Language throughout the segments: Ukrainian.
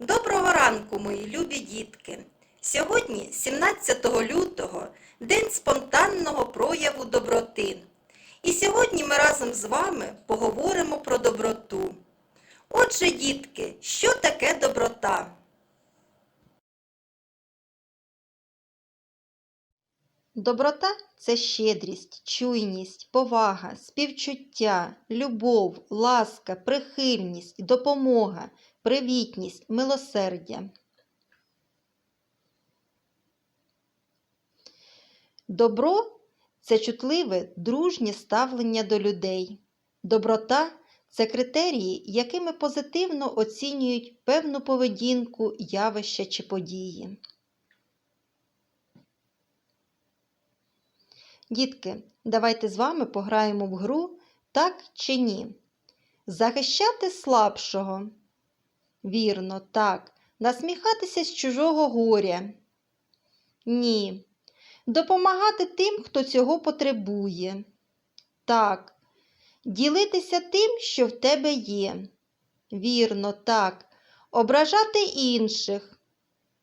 Доброго ранку, мої любі дітки! Сьогодні, 17 лютого, день спонтанного прояву доброти. І сьогодні ми разом з вами поговоримо про доброту. Отже, дітки, що таке доброта? Доброта це щедрість, чуйність, повага, співчуття, любов, ласка, прихильність, допомога, привітність, милосердя. Добро це чутливе, дружнє ставлення до людей. Доброта це критерії, якими позитивно оцінюють певну поведінку, явища чи події. Дітки, давайте з вами пограємо в гру так чи ні. Захищати слабшого. Вірно, так. Насміхатися з чужого горя. Ні. Допомагати тим, хто цього потребує. Так. Ділитися тим, що в тебе є. Вірно, так. Ображати інших.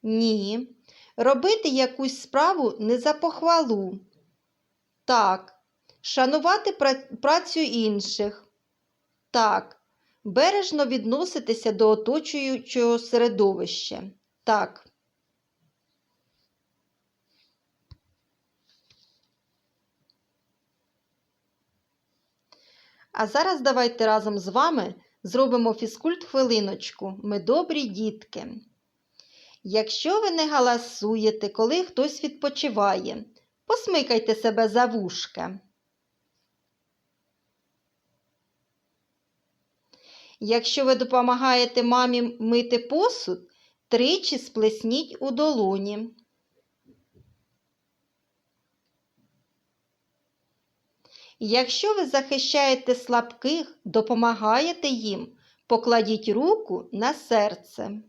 Ні. Робити якусь справу не за похвалу. Так. Шанувати пра- працю інших. Так. Бережно відноситися до оточуючого середовища. Так. А зараз давайте разом з вами зробимо фізкульт хвилиночку. Ми добрі дітки. Якщо ви не галасуєте, коли хтось відпочиває, посмикайте себе за вушка. Якщо ви допомагаєте мамі мити посуд, тричі сплесніть у долоні. Якщо ви захищаєте слабких, допомагаєте їм, покладіть руку на серце.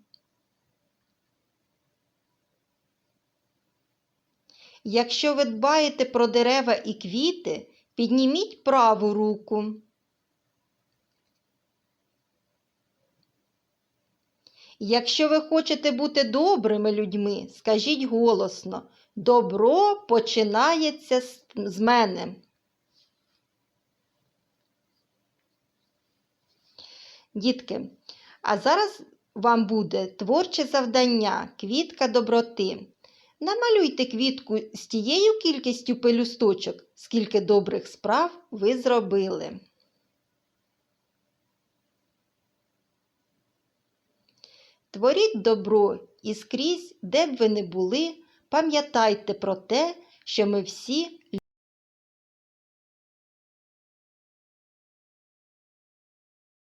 Якщо ви дбаєте про дерева і квіти, підніміть праву руку. Якщо ви хочете бути добрими людьми, скажіть голосно: добро починається з- мене. Дітки, а зараз вам буде творче завдання квітка доброти. Намалюйте квітку з тією кількістю пелюсточок, скільки добрих справ ви зробили. Творіть добро і скрізь, де б ви не були, пам'ятайте про те, що ми всі